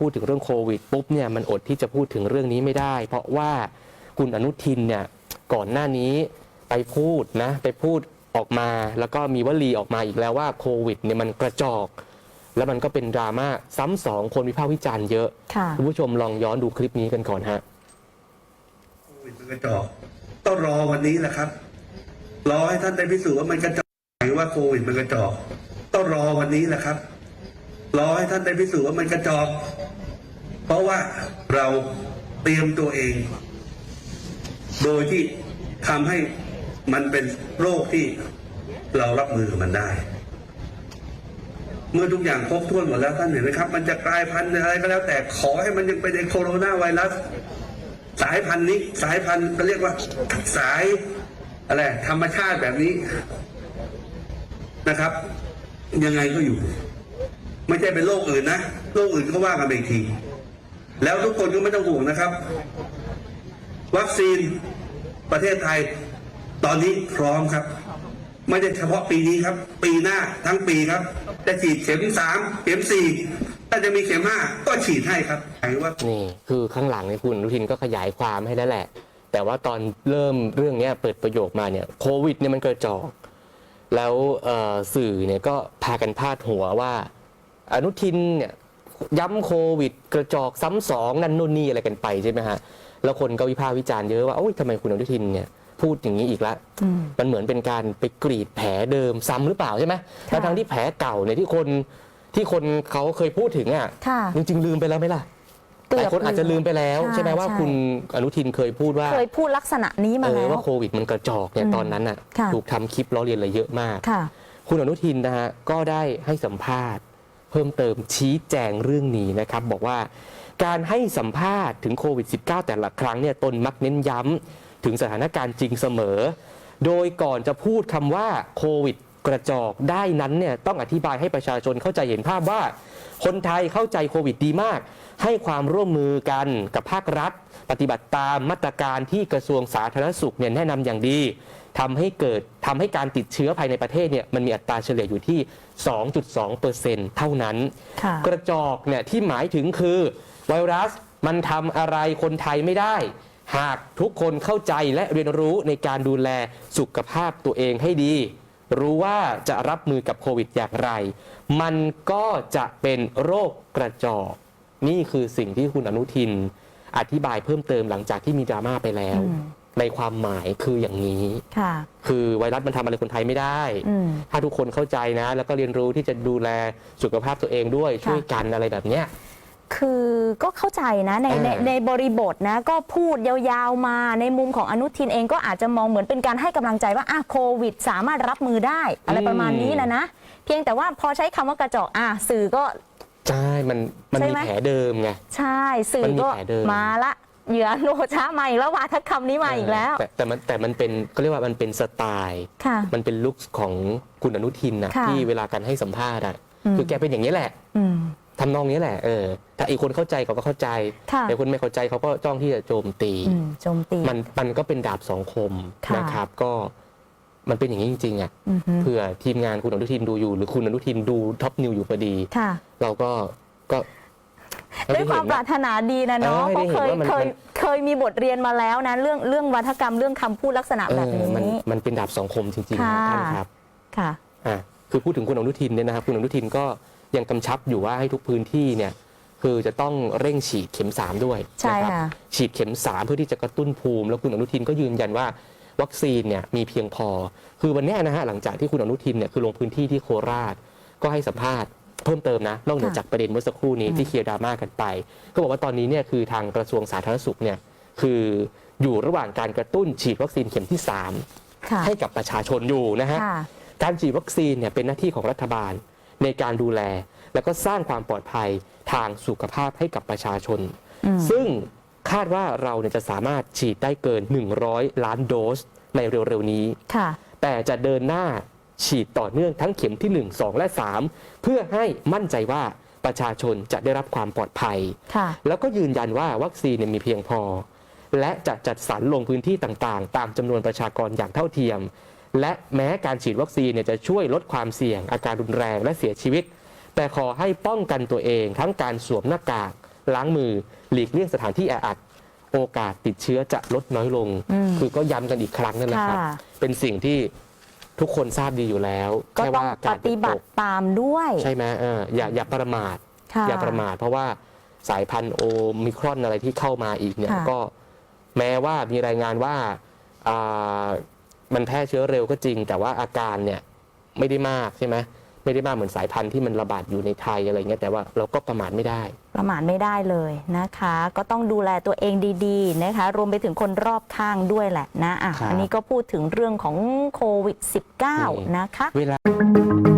พูดถึงเรื่องโควิดปุ๊บเนี่ยมันอดที่จะพูดถึงเรื่องนี้ไม่ได้ เพราะว่าคุณอนุทินเนี่ยก่อนหน้านี้ไปพูดนะไปพูดออกมาแล้วก็มีวลีออกมาอีกแล้วว่าโควิดเนี่ยมันกระจอก แล้วมันก็เป็นดราม่าซ้ำสองคนวิพากษ์วิจารณ์เยอะค่ะคุณผู้ชมลองย้อนดูคลิปนี้กันก่อนฮะโควิดมันกระจอกต้องรอวันนี้แหละครับ รอให้ท่านได้พิสูจน์ว่ามันกระจอกหรือว่าโควิดมันกระจอกต้องรอวันนี้แหละครับ รอให้ท่านได้พิสูจน์ว่ามันกระจอก เพราะว่าเราเตรียมตัวเอง โดยที่ทำให้มันเป็นโรคที่เรารับมือกับมันได้ เมื่อทุกอย่างครบถ้วนหมดแล้วท่านเห็นไหมครับ มันจะกลายพันธุ์อะไรก็แล้ว แต่ขอให้มันยังเป็นโคโรนาไวรัส สายพันธุ์นี้ สายพันธุ์ก็เรียกว่า สายอะไรธรรมชาติแบบนี้นะครับ ยังไงก็อยู่ ไม่ใช่เป็นโรคอื่นนะโรคอื่นก็ว่ากันไปอีกที แล้วทุกคนก็ไม่ต้องห่วงนะครับ วัคซีนประเทศไทย ตอนนี้พร้อมครับ ไม่ได้เฉพาะปีนี้ครับ ปีหน้าทั้งปีครับจะฉีดเข็มสามเข็มสี่ถ้าจะมีเข็มห้าก็ฉีดให้ครับหมายว่านี่คือข้างหลังเนี่ยคุณอนุทินก็ขยายความให้แล้วแหละ แต่ว่าตอนเริ่มเรื่องนี้เปิดประโยคมาเนี่ยโควิดเนี่ยมันกระจอกแล้วสื่อเนี่ยก็พากันพาดหัวว่า อนุทินเนี่ย ย้ำโควิด กระจอกซ้ำสองนั่นนู่นนี่อะไรกันไปใช่ไหมฮะแล้วคนก็วิพากษ์วิจารณ์เยอะว่าโอ้ยทำไมคุณอนุทินเนี่ยพูดอย่างนี้อีกละอืมมันเหมือนเป็นการไปกรีดแผลเดิมซ้ำหรือเปล่าใช่ไหมค่ะทั้งๆที่แผลเก่าเนี่ยที่คนที่คนเขาเคยพูดถึงอะค่ะจริงๆลืมไปแล้วไหมล่ะเกือบหลายคนอาจจะลืมไปแล้ว ใช่ใช่ไหมว่าใช่คุณอนุทินเคยพูดว่า เคยพูดลักษณะนี้มาเอแล้อวว่าโควิดมันกระจอกเนี่ยอืมตอนนั้นอะค่ะถูกทำคลิปล้อเลียนอะไรเยอะมากค่ะคุณอนุทินนะฮะก็ได้ให้สัมภาษณ์ เพิ่มเติมชี้แจงเรื่องนี้นะครับ บอกว่าการให้สัมภาษณ์ถึงโควิด -19 แต่ละครั้งเนี่ยตนมักเน้นย้ำถึงสถานการณ์จริงเสมอ โดยก่อนจะพูดคำว่าโควิด กระจอกได้นั้นเนี่ยต้องอธิบายให้ประชาชนเข้าใจเห็นภาพว่า คนไทยเข้าใจโควิดดีมาก ให้ความร่วมมือกันกับภาครัฐ ปฏิบัติตามมาตรการที่กระทรวงสาธารณสุขเนี่ยแนะนำอย่างดีทำให้เกิดทำให้การติดเชื้อภายในประเทศเนี่ยมันมีอัตราเฉลี่ยอยู่ที่ 2.2%เท่านั้นค่ะกระจอกเนี่ยที่หมายถึงคือ ไวรัสมันทำอะไรคนไทยไม่ได้ หากทุกคนเข้าใจและเรียนรู้ในการดูแลสุขภาพตัวเองให้ดี รู้ว่าจะรับมือกับโควิดอย่างไร มันก็จะเป็นโรคกระจอกนี่คือสิ่งที่คุณอนุทิน อธิบายเพิ่มเติมหลังจากที่มีดราม่าไปแล้วอืมในความหมายคืออย่างนี้ค่ะคือไวรัสมันทำอะไรคนไทยไม่ได้อืมถ้าทุกคนเข้าใจนะ แล้วก็เรียนรู้ที่จะดูแลสุขภาพตัวเองด้วยค่ะช่วยกันอะไรแบบเนี้ย คือก็เข้าใจนะในในอ่าในบริบทนะก็พูดยาวๆมาในมุมของอนุทินเองก็อาจจะมองเหมือนเป็นการให้กำลังใจว่าอะโควิด สามารถรับมือได้ อะไรประมาณนี้แหละนะ เพียงแต่ว่าพอใช้คำว่ากระจอกอะสื่อก็ ใช่ มันมันใช่มีไหม แผลเดิมไง ใช่สื่อมันมีก็แผลเดิม มาละเหยื่อโลช้ามาอีกแล้ววาทคำนี้มาอีกแล้วแต่แต่มันแต่มันเป็นก็เรียกว่ามันเป็นสไตล์ ค่ะ มันเป็นลุคของคุณอนุทินนะค่ะที่เวลาการให้สัมภาษณ์อะอืม คือแกเป็นอย่างนี้แหละ อืม ทำนองนี้แหละเออถ้าอีกคนเข้าใจเขาก็เข้าใจค่ะแต่คนไม่เข้าใจเขาก็จ้องที่จะโจมตีอืมโจมตีมันมันก็เป็นดาบสองคมค่ะนะครับ ก็มันเป็นอย่างนี้จริงๆอะอือฮึเผื่อทีมงานคุณอนุทินดูอยู่ หรือคุณอนุทินดูท็อปนิวอยู่พอดีค่ะเราก็ก็ด้วยความปรารถนาดีนะเนาะเออให้เพได้ราะเคเห็นยว่ามันเคยมันเคยมีบทเรียนมาแล้วนะเรื่องเรื่องวัฒกรรมเรื่องคำพูดลักษณะเอแบบอนี้มันมันเป็นดาบสองคมจริงๆค่ะนะท่านครับ ค่ะอะคือพูดถึงคุณอนุทินเนี่ยนะครับ คุณอนุทินก็ ยังกำชับอยู่ว่าให้ทุกพื้นที่เนี่ยคือจะต้องเร่งฉีดเข็ม 3 ด้วยใช่นะครัค่ะ ฉีดเข็ม 3 เพื่อที่จะกระตุ้นภูมิ แล้วคุณอนุทินก็ยืนยันว่าวัคซีนเนี่ยมีเพียงพอ คือวันเนี้ยนะฮะหลังจากที่คุณอนุทินเนี่ยคือลงพื้นที่ที่โคราช ก็ให้สัมภาษณ์เพิ่มเติมนะนอกเหนือค่ะจากประเด็นเมื่อสักครู่นี้อืมที่เคลียร์ดราม่ากันไป ก็บอกว่าตอนนี้เนี่ยคือทางกระทรวงสาธารณสุขเนี่ยคืออยู่ระหว่างการกระตุ้นฉีดวัคซีนเข็มที่สามค่ะ ให้กับประชาชนอยู่นะฮะ ค่ะ การฉีดวัคซีนเนี่ยเป็นหน้าที่ของรัฐบาลในการดูแล แล้วก็สร้างความปลอดภัยทางสุขภาพให้กับประชาชนอืมซึ่งคาดว่าเราเนี่ยจะสามารถฉีดได้เกิน 100 ล้านโดสในเร็วๆนี้ค่ะแต่จะเดินหน้าฉีดต่อเนื่องทั้งเข็มที่ 1 2 และ 3 เพื่อให้มั่นใจว่าประชาชนจะได้รับความปลอดภัยค่ะแล้วก็ยืนยันว่าวัคซีนเนี่ยมีเพียงพอ และจะจัดสรรลงพื้นที่ต่างๆ ตามจำนวนประชากรอย่างเท่าเทียม และแม้การฉีดวัคซีนเนี่ยจะช่วยลดความเสี่ยงอาการรุนแรงและเสียชีวิต แต่ขอให้ป้องกันตัวเอง ทั้งการสวมหน้ากาก ล้างมือ หลีกเลี่ยงสถานที่แออัด โอกาสติดเชื้อจะลดน้อยลง อืมคือก็ย้ำกันอีกครั้งนั่นแหละครับ ค่ะ เป็นสิ่งที่ทุกคนทราบดีอยู่แล้วก็แค่ต้องว่าปการฏิบัติตามด้วยใช่ไหมเอออย่าอย่าประมาท ค่ะ อย่าประมาทเพราะว่าสายพันธุ์โอมิครอนอะไรที่เข้ามาอีกเนี่ยค่ะก็แม้ว่ามีรายงานว่าอ่ามันแพร่เชื้อเร็วก็จริง แต่ว่าอาการเนี่ยไม่ได้มากใช่ไหม ไม่ได้มากเหมือนสายพันธุ์ที่มันระบาดอยู่ในไทยอะไรเงี้ยแต่ว่าเราก็ประมาทไม่ได้ ประมาทไม่ได้เลยนะคะ ก็ต้องดูแลตัวเองดีๆนะคะ รวมไปถึงคนรอบข้างด้วยแหละนะอะครับ อันนี้ก็พูดถึงเรื่องของโควิดนี่ -19 นะคะ เวลา